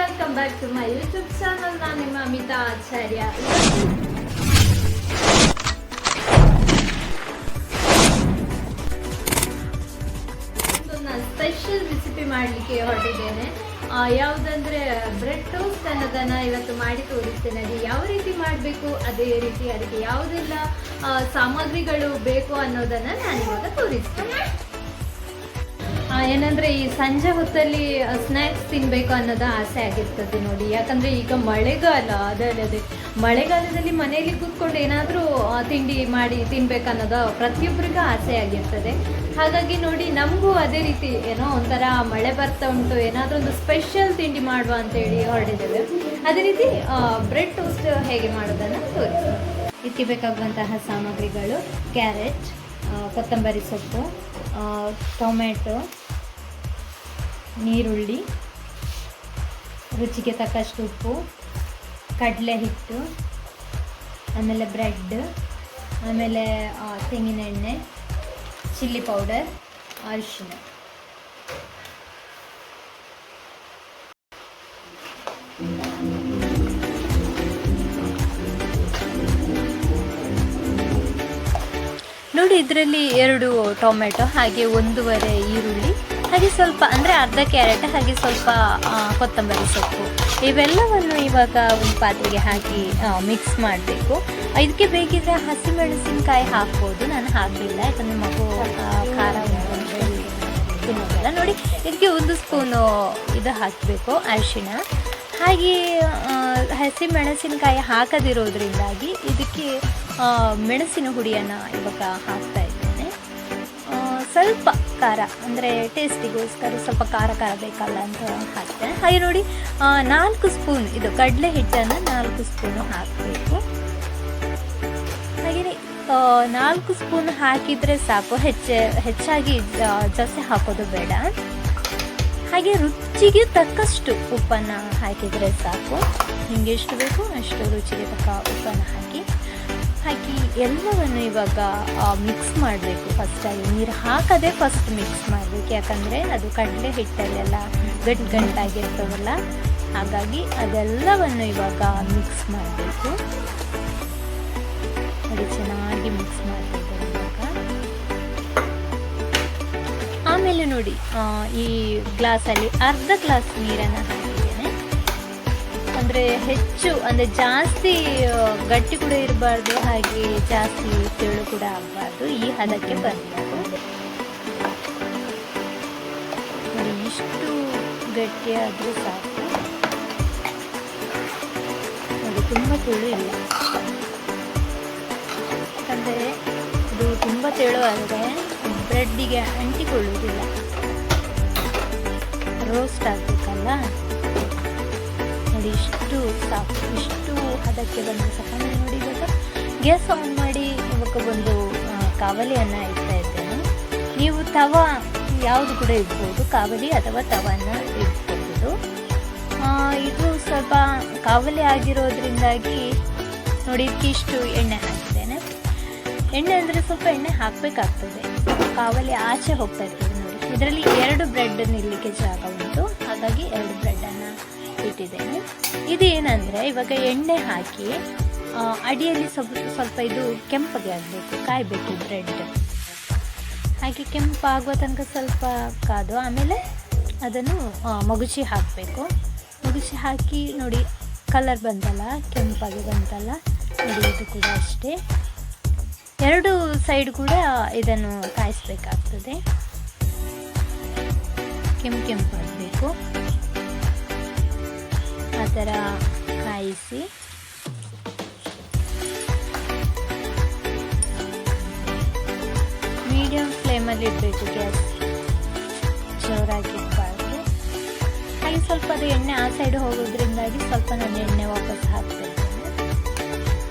Welcome back to my YouTube channel ನಾನು ನಿಮ್ಮ ಅಮಿತಾ ಆಚಾರ್ಯ special recipe ಮಾಡಲಿಕ್ಕೆ ಹೊರಟಿದ್ದೇನೆ. ಯಾವುದಂದ್ರೆ ಬ್ರೆಡ್ ಟೋಸ್ಟ್ ಅನ್ನೋದನ್ನ ಇವತ್ತು ಮಾಡಿ ತೋರಿಸ್ತೇನೆ. ಅದು ಯಾವ ರೀತಿ ಮಾಡಬೇಕು, ಅದೇ ರೀತಿ ಅದಕ್ಕೆ ಯಾವುದೆಲ್ಲ ಸಾಮಗ್ರಿಗಳು ಬೇಕು ಅನ್ನೋದನ್ನ ನಾನು ಇವಾಗ ತೋರಿಸ್ತೇನೆ. ಏನಂದ್ರೆ ಈ ಸಂಜೆ ಹೊತ್ತಲ್ಲಿ ಸ್ನ್ಯಾಕ್ಸ್ ತಿನ್ಬೇಕು ಅನ್ನೋದು ಆಸೆ ಆಗಿರ್ತದೆ ನೋಡಿ. ಯಾಕಂದ್ರೆ ಈಗ ಮಳೆಗಾಲ, ಅದಲ್ಲದೆ ಮಳೆಗಾಲದಲ್ಲಿ ಮನೆಯಲ್ಲಿ ಕೂತ್ಕೊಂಡು ಏನಾದರೂ ತಿಂಡಿ ಮಾಡಿ ತಿನ್ಬೇಕು ಅನ್ನೋದು ಪ್ರತಿಯೊಬ್ಬರಿಗೂ ಆಸೆ ಆಗಿರ್ತದೆ. ಹಾಗಾಗಿ ನೋಡಿ, ನಮಗೂ ಅದೇ ರೀತಿ ಏನೋ ಒಂಥರ ಮಳೆ ಬರ್ತಾ ಉಂಟು, ಏನಾದರೂ ಒಂದು ಸ್ಪೆಷಲ್ ತಿಂಡಿ ಮಾಡುವ ಅಂತೇಳಿ ಹೊರಡಿದ್ದೇವೆ ಅದೇ ರೀತಿ ಬ್ರೆಡ್ ಟೋಸ್ಟ್ ಹೇಗೆ ಮಾಡೋದನ್ನು ತೋರಿಸ್ತೀವಿ ಇದಕ್ಕೆ ಬೇಕಾಗುವಂತಹ ಸಾಮಗ್ರಿಗಳು ಕ್ಯಾರೆಟ್ ಕೊತ್ತಂಬರಿ ಸೊಪ್ಪು ಟೊಮೆಟೊ ನೀರುಳ್ಳಿ, ರುಚಿಗೆ ತಕ್ಕಷ್ಟು ಉಪ್ಪು, ಕಡಲೆ ಹಿಟ್ಟು, ಆಮೇಲೆ ಬ್ರೆಡ್, ಆಮೇಲೆ ತೆಂಗಿನ ಎಣ್ಣೆ, ಚಿಲ್ಲಿ ಪೌಡರ್ ಅರಿಶಿನ ನೋಡಿ, ಇದರಲ್ಲಿ ಎರಡು ಟೊಮೆಟೊ, ಹಾಗೆ ಒಂದೂವರೆ ಈರುಳ್ಳಿ. ಹಾಗೆ ಸ್ವಲ್ಪ ಅಂದರೆ ಅರ್ಧ ಕ್ಯಾರೆಟ್, ಹಾಗೆ ಸ್ವಲ್ಪ ಕೊತ್ತಂಬರಿ ಸೊಪ್ಪು. ಇವೆಲ್ಲವನ್ನು ಇವಾಗ ಒಂದು ಪಾತ್ರೆಗೆ ಹಾಕಿ ಮಿಕ್ಸ್ ಮಾಡಬೇಕು. ಇದಕ್ಕೆ ಬೇಕಿದ್ರೆ ಹಸಿಮೆಣಸಿನಕಾಯಿ ಹಾಕ್ಬೋದು. ನಾನು ಹಾಕಲಿಲ್ಲ ಯಾಕಂದರೆ ಮಗು ಖಾರ ತಿನ್ನೋದಿಲ್ಲ. ನೋಡಿ, ಇದಕ್ಕೆ ಒಂದು ಸ್ಪೂನು ಇದು ಹಾಕಬೇಕು, ಅರಿಶಿಣ. ಹಾಗೆ ಹಸಿ ಮೆಣಸಿನಕಾಯಿ ಹಾಕದಿರೋದ್ರಿಂದಾಗಿ ಇದಕ್ಕೆ ಮೆಣಸಿನ ಹುಡಿಯನ್ನು ಇವಾಗ ಹಾಕ್ತಾ ಸ್ವಲ್ಪ ಖಾರ, ಅಂದರೆ ಟೇಸ್ಟಿಗೋಸ್ಕರ ಸ್ವಲ್ಪ ಖಾರ ಖಾರ ಬೇಕಲ್ಲ ಅಂತ ಹಾಕ್ತೇನೆ ಹಾಗೆ ನೋಡಿ ನಾಲ್ಕು ಸ್ಪೂನ್ ಇದು ಕಡಲೆ ಹಿಟ್ಟನ್ನು ನಾಲ್ಕು ಸ್ಪೂನು ಹಾಕಬೇಕು. ಹಾಗೆಯೇ ನಾಲ್ಕು ಸ್ಪೂನ್ ಹಾಕಿದರೆ ಸಾಕು, ಹೆಚ್ಚೆ, ಹೆಚ್ಚಾಗಿ ಜಾಸ್ತಿ ಹಾಕೋದು ಬೇಡ. ಹಾಗೆ ರುಚಿಗೆ ತಕ್ಕಷ್ಟು ಉಪ್ಪನ್ನು ಹಾಕಿದರೆ ಸಾಕು. ನಿಮಗೆ ಎಷ್ಟು ಬೇಕು ಅಷ್ಟು ರುಚಿಗೆ ತಕ್ಕ ಉಪ್ಪನ್ನು ಹಾಕಿ ಹಾಕಿ ಎಲ್ಲವನ್ನು ಇವಾಗ ಮಿಕ್ಸ್ ಮಾಡಬೇಕು ಫಸ್ಟಾಗಿ ನೀರು ಹಾಕದೆ ಫಸ್ಟ್ ಮಿಕ್ಸ್ ಮಾಡಬೇಕು. ಯಾಕಂದರೆ ಅದು ಕಡಲೆ ಹಿಟ್ಟಲ್ಲೆಲ್ಲ ಗಂಟು ಗಂಟಾಗಿರ್ತವಲ್ಲ ಹಾಗಾಗಿ ಅದೆಲ್ಲವನ್ನು ಇವಾಗ ಮಿಕ್ಸ್ ಮಾಡಬೇಕು. ಅದು ಚೆನ್ನಾಗಿ ಮಿಕ್ಸ್ ಮಾಡಬೇಕು ಇವಾಗ. ಆಮೇಲೆ ನೋಡಿ ಈ ಗ್ಲಾಸಲ್ಲಿ ಅರ್ಧ ಗ್ಲಾಸ್ ನೀರನ್ನು ಅಂದರೆ ಹೆಚ್ಚು, ಅಂದರೆ ಜಾಸ್ತಿ ಗಟ್ಟಿ ಕೂಡ ಇರಬಾರ್ದು, ಹಾಗೆ ಜಾಸ್ತಿ ತೆಳು ಕೂಡ ಆಗಬಾರ್ದು. ಈ ಹದಕ್ಕೆ ಬರಬೇಕು ನೋಡಿ, ಇಷ್ಟು ಗಟ್ಟಿಯಾದರೂ ಸಾಕು. ಅದು ತುಂಬ ತೆಳು ಇಲ್ಲ. ಯಾಕಂದ್ರೆ ಇದು ತುಂಬ ತೆಳು ಆದರೆ ಬ್ರೆಡ್ಡಿಗೆ ಅಂಟಿಕೊಳ್ಳುವುದಿಲ್ಲ. ರೋಸ್ಟ್ ಆಗಬೇಕಲ್ಲ ಇಷ್ಟು ಸಾಕು ಇಷ್ಟು ಅದಕ್ಕೆ ಬಂದು ಸಹ ನಾನು ನೋಡಿ ಇವಾಗ ಗ್ಯಾಸ್ ಆನ್ ಮಾಡಿ ಇವಾಗ ಒಂದು ಕಾವಲಿಯನ್ನು ಇಡ್ತಾ ಇದ್ದೇನೆ. ನೀವು ತವ ಯಾವುದು ಕೂಡ ಇಡ್ಬೋದು ಕಾವಲಿ ಅಥವಾ ತವನ್ನ ಆ, ಇದು ಸ್ವಲ್ಪ ಕಾವಲಿ ಆಗಿರೋದ್ರಿಂದಾಗಿ ನೋಡಿ ಇಷ್ಟು ಎಣ್ಣೆ ಹಾಕಿದ್ದೇನೆ. ಎಣ್ಣೆ ಅಂದರೆ ಸ್ವಲ್ಪ ಎಣ್ಣೆ ಹಾಕಬೇಕಾಗ್ತದೆ. ಕಾವಲಿ ಆಚೆ ಹೋಗ್ತಾ ಇರ್ತದೆ ನೋಡಿ. ಇದರಲ್ಲಿ ಎರಡು ಬ್ರೆಡ್ ನಿಲ್ಲಕ್ಕೆ ಜಾಗ ಉಂಟು. ಹಾಗಾಗಿ ಎರಡು ಬ್ರೆಡ್ಡನ್ನು ಇಟ್ಟಿದ್ದೇನೆ ಏನಂದರೆ, ಇವಾಗ ಎಣ್ಣೆ ಹಾಕಿ ಅಡಿಯಲ್ಲಿ ಸ್ವಲ್ಪ ಸ್ವಲ್ಪ ಇದು ಕೆಂಪಗೆ ಆಗಬೇಕು, ಕಾಯಬೇಕು ಬ್ರೆಡ್ ಹಾಗೆ ಕೆಂಪು ಆಗುವ ತನಕ ಸ್ವಲ್ಪ ಕಾದು, ಆಮೇಲೆ ಅದನ್ನು ಮಗುಚಿ ಹಾಕಬೇಕು. ಮಗುಚಿ ಹಾಕಿ ನೋಡಿ ಕಲರ್ ಬಂತಲ್ಲ, ಕೆಂಪಾಗಿ ಬಂತಲ್ಲ, ನೋಡಿ ಇದು ಕೂಡ ಅಷ್ಟೇ. ಎರಡು ಸೈಡ್ ಕೂಡ ಇದನ್ನು ಕಾಯಿಸ್ಬೇಕಾಗ್ತದೆ. ಕೆಂಪು ಕೆಂಪು ಆಗಬೇಕು ಆ ಥರ ಕಾಯಿಸಿ. ಮೀಡಿಯಂ ಫ್ಲೇಮಲ್ಲಿ ಇಡಬೇಕು ಗ್ಯಾಸ್. ಜೋರಾಗಿ ಹಾಗೆ ಸ್ವಲ್ಪ ಅದು ಎಣ್ಣೆ ಆ ಸೈಡ್ ಹೋಗೋದ್ರಿಂದಾಗಿ ಸ್ವಲ್ಪ ನಾನು ಎಣ್ಣೆ ವಾಪಸ್ ಹಾಕ್ತೇನೆ.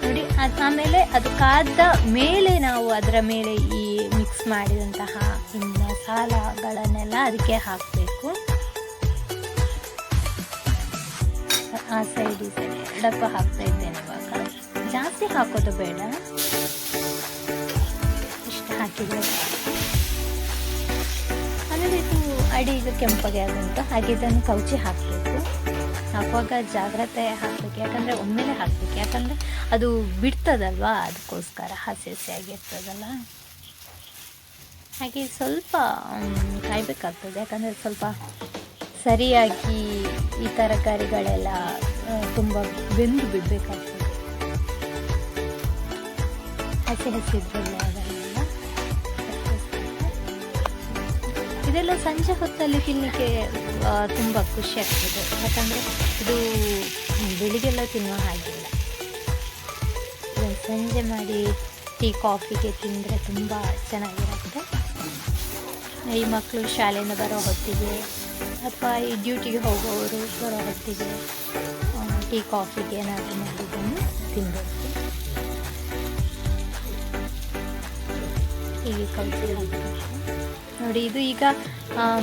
ನೋಡಿ, ಅದು ಆಮೇಲೆ ಅದು ಕಾದ ಮೇಲೆ ನಾವು ಅದರ ಮೇಲೆ ಈ ಮಿಕ್ಸ್ ಮಾಡಿದಂತಹ ಈ ಮಸಾಲಗಳನ್ನೆಲ್ಲ ಅದಕ್ಕೆ ಹಾಕಬೇಕು. ಆ ಸೈಡ್ ಈ ಸೈಡ್ ಎರಡಕ್ಕೂ ಹಾಕ್ತಾ ಇದ್ದೇನೆ ಇವಾಗ. ಜಾಸ್ತಿ ಹಾಕೋದು ಬೇಡ. ಇಷ್ಟು ಹಾಕಿದ್ರೆ. ಆಮೇಲೆ ಇದು ಅಡಿ ಈಗ ಕೆಂಪಗೆ ಆಗುಂಟು ಹಾಗೆ ಇದನ್ನು ಕೌಚಿ ಹಾಕಬೇಕು. ಹಾಕುವಾಗ ಜಾಗ್ರತೆ ಹಾಕಬೇಕು. ಯಾಕಂದರೆ ಒಮ್ಮೆಲೆ ಹಾಕಬೇಕು. ಯಾಕಂದರೆ ಅದು ಬಿಡ್ತದಲ್ವಾ? ಅದಕ್ಕೋಸ್ಕರ ಹಸಿ ಹಸಿಯಾಗಿರ್ತದಲ್ಲ ಹಾಗೆ ಸ್ವಲ್ಪ ಕಾಯಬೇಕಾಗ್ತದೆ. ಯಾಕಂದರೆ ಸ್ವಲ್ಪ ಸರಿಯಾಗಿ ಈ ತರಕಾರಿಗಳೆಲ್ಲ ತುಂಬ ಬೆಂದು ಬಿಡಬೇಕಾಗ್ತದೆ. ಹಸಿ ಹಸಿ ಇದೆಲ್ಲ ಸಂಜೆ ಹೊತ್ತಲ್ಲಿ ತಿನ್ನಲಿಕ್ಕೆ ತುಂಬ ಖುಷಿ ಆಗ್ತದೆ. ಯಾಕಂದರೆ ಇದು ಬೆಳಿಗ್ಗೆಲ್ಲ ತಿನ್ನುವ ಹಾಗಿಲ್ಲ. ಸಂಜೆ ಮಾಡಿ ಟೀ ಕಾಫಿಗೆ ತಿಂದರೆ ತುಂಬ ಚೆನ್ನಾಗಿರುತ್ತೆ. ಈ ಮಕ್ಕಳು ಶಾಲೆಯಿಂದ ಬರೋ ಹೊತ್ತಿಗೆ ಅಥವಾ ಈ ಡ್ಯೂಟಿಗೆ ಹೋಗೋರು ಬರೋ ಹೊತ್ತಿಗೆ ಟೀ, ಕಾಫಿಗೆ ಏನಾದರೂ ಮಾಡಿದ್ದನ್ನು ತಿನ್ಬೇಕು ಹೀಗೆ ಹಾಕಬೇಕು ನೋಡಿ, ಇದು ಈಗ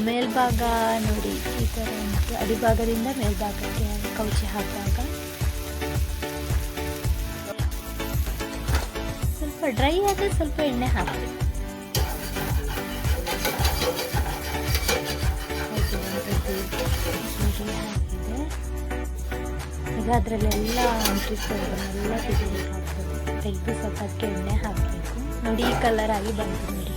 ಮೇಲ್ಭಾಗ ನೋಡಿ, ಈ ಥರ ಉಂಟು. ಅಡಿಭಾಗದಿಂದ ಮೇಲ್ಭಾಗಕ್ಕೆ ಕೌಚಿ ಹಾಕಿದಾಗ ಸ್ವಲ್ಪ ಡ್ರೈ ಆದರೆ ಸ್ವಲ್ಪ ಎಣ್ಣೆ ಹಾಕಬೇಕು. ಅದರಲ್ಲೆಲ್ಲ ಅಂಟಿಸ್ಕೊಳ್ಳೋದನ್ನೆಲ್ಲ ತೆಗಿಬೇಕಾಗ್ತದೆ ತೆಗೆದು ಸ್ವಲ್ಪ ಅದಕ್ಕೆ ಎಣ್ಣೆ ಹಾಕಬೇಕು. ನೋಡಿ, ಈ ಕಲರ್ ಆಗಿ ಬಂತು ನೋಡಿ.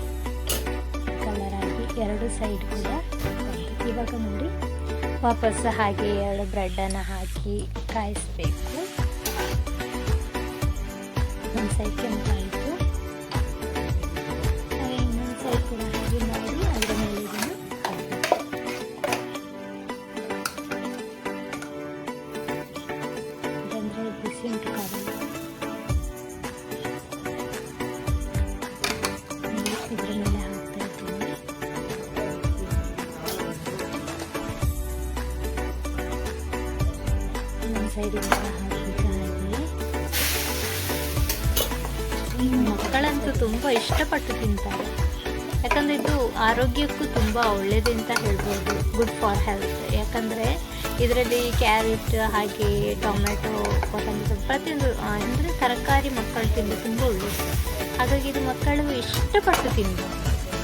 ಕಲರ್ ಆಗಿ ಎರಡು ಸೈಡ್ ಕೂಡ ಬಂತು. ಇವಾಗ ನೋಡಿ, ವಾಪಸ್ ಹಾಗೆ ಎರಡು ಬ್ರೆಡ್ಡನ್ನು ಹಾಕಿ ಕಾಯಿಸ್ಬೇಕು. ಒಂದು ಸೈಡ್ ಕೆಂಪಾಯಿತು. ಇನ್ನೊಂದು ಸೈಡ್ ಕೂಡ ಮಕ್ಕಳಂತೂ ತುಂಬ ಇಷ್ಟಪಟ್ಟು ತಿಂತಾರೆ. ಯಾಕಂದರೆ ಇದು ಆರೋಗ್ಯಕ್ಕೂ ತುಂಬ ಒಳ್ಳೆಯದು ಅಂತ ಹೇಳ್ಬೋದು. ಗುಡ್ ಫಾರ್ ಹೆಲ್ತ್ ಯಾಕಂದರೆ ಇದರಲ್ಲಿ ಕ್ಯಾರೆಟ್ ಹಾಗೆ ಟೊಮೆಟೊ ಕೊತ್ತಂಬರಿ ಪ್ರತಿಯೊಂದು ಅಂದರೆ ತರಕಾರಿ ಮಕ್ಕಳು ತಿಂದು ತುಂಬ ಒಳ್ಳೆಯದು ಹಾಗಾಗಿ ಇದು ಮಕ್ಕಳು ಇಷ್ಟಪಟ್ಟು ತಿನ್ಬೋದು.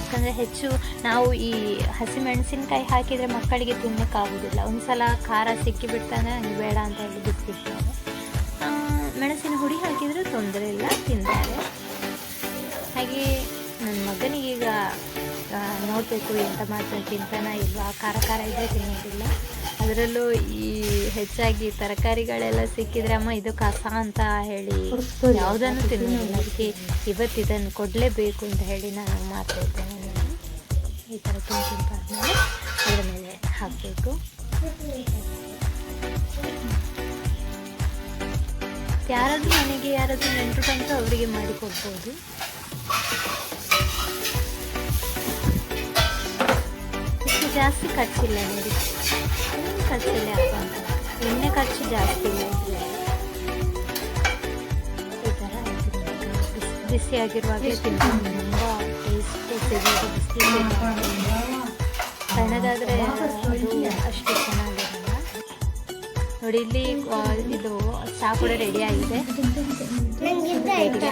ಯಾಕಂದರೆ ಹೆಚ್ಚು ನಾವು ಈ ಹಸಿಮೆಣಸಿನ್ಕಾಯಿ ಹಾಕಿದರೆ ಮಕ್ಕಳಿಗೆ ತಿನ್ನೋಕ್ಕಾಗೋದಿಲ್ಲ. ಒಂದು ಸಲ ಖಾರ ಸಿಕ್ಕಿಬಿಡ್ತಾನೆ ಹಂಗೆ ಬೇಡ ಅಂತ ಹೇಳಿ ಬಿಟ್ಬಿಡ್ತಾರೆ. ಮೆಣಸಿನ ಹುಡಿ ಹಾಕಿದರೆ ತೊಂದರೆ ಇಲ್ಲ, ತಿಂತಾರೆ. ನೋಡಬೇಕು ಎಂಥ ಮಾತ್ರ ಚಿಂತನ ಇಲ್ವಾ? ಖಾರ ಖಾರ ಇದ್ದರೆ ತಿನ್ನೋದಿಲ್ಲ. ಅದರಲ್ಲೂ ಈ ಹೆಚ್ಚಾಗಿ ತರಕಾರಿಗಳೆಲ್ಲ ಸಿಕ್ಕಿದ್ರೆ ಅಮ್ಮ ಇದು ಕಸ ಅಂತ ಹೇಳಿ ಯಾವುದನ್ನು ತಿನ್ನೋದಿಲ್ಲ. ಅದಕ್ಕೆ ಇವತ್ತು ಇದನ್ನು ಕೊಡಲೇಬೇಕು ಅಂತ ಹೇಳಿ ನಾನು ಮಾಡ್ತಾ ಇದ್ದೇನೆ. ನಾನು ಈ ಥರ ತುಂಬಿದ್ದಾದ್ಮೇಲೆ ಅದರ ಮೇಲೆ ಹಾಕಬೇಕು. ಯಾರಾದರೂ ಮನೆಗೆ ಯಾರಾದರೂ ನೆಂಟರು ಬಂತು ಅವರಿಗೆ ಮಾಡಿ ಜಾಸ್ತಿ ಖರ್ಚಿಲ್ಲ ನೋಡಿ. ಏನು ಖರ್ಚಿಲ್ಲ ಎಣ್ಣೆ ಖರ್ಚು ಜಾಸ್ತಿ ಇಲ್ಲ. ಈ ಥರ ತಿನ್ಬೇಕು. ಬಿಸಿ ಆಗಿರುವಾಗಲೇ ತಿಂತೀನಿ ತುಂಬ ಟೇಸ್ಟ್ ಸಿಗೋದು ಬಿಸಿ ಸಣ್ಣದಾದರೆ ಅದು ಅಷ್ಟು ಚೆನ್ನಾಗಿರಲ್ಲ. ನೋಡಿ ಇಲ್ಲಿ ಇದು ಚಹಾ ಕೂಡ ರೆಡಿ ಆಗಿದೆ.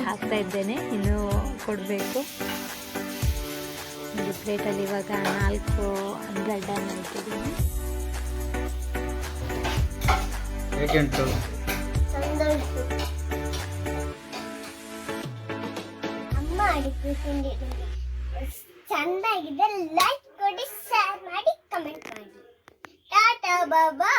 ಹಾಕ್ತಾ ಇದ್ದೇನೆ. ಇನ್ನು ಕೊಡಬೇಕು. ಒಂದು ಪ್ಲೇಟಲ್ಲಿ ಇವಾಗ ನಾಲ್ಕು ಬ್ರೆಡ್ಡನ್ನು ಇಟ್ಟಿದ್ದೀನಿ. ಹೇಗುಂಟು ಅಮ್ಮ ಅಡಿಕೆ ತಿಂಡಿ ಚಂದಾಗಿದೆ ಲೈಕ್ ಕೊಡಿ ಶೇರ್ ಮಾಡಿ ಕಮೆಂಟ್ ಮಾಡಿ. ಟಾಟಾ ಬಾಬಾ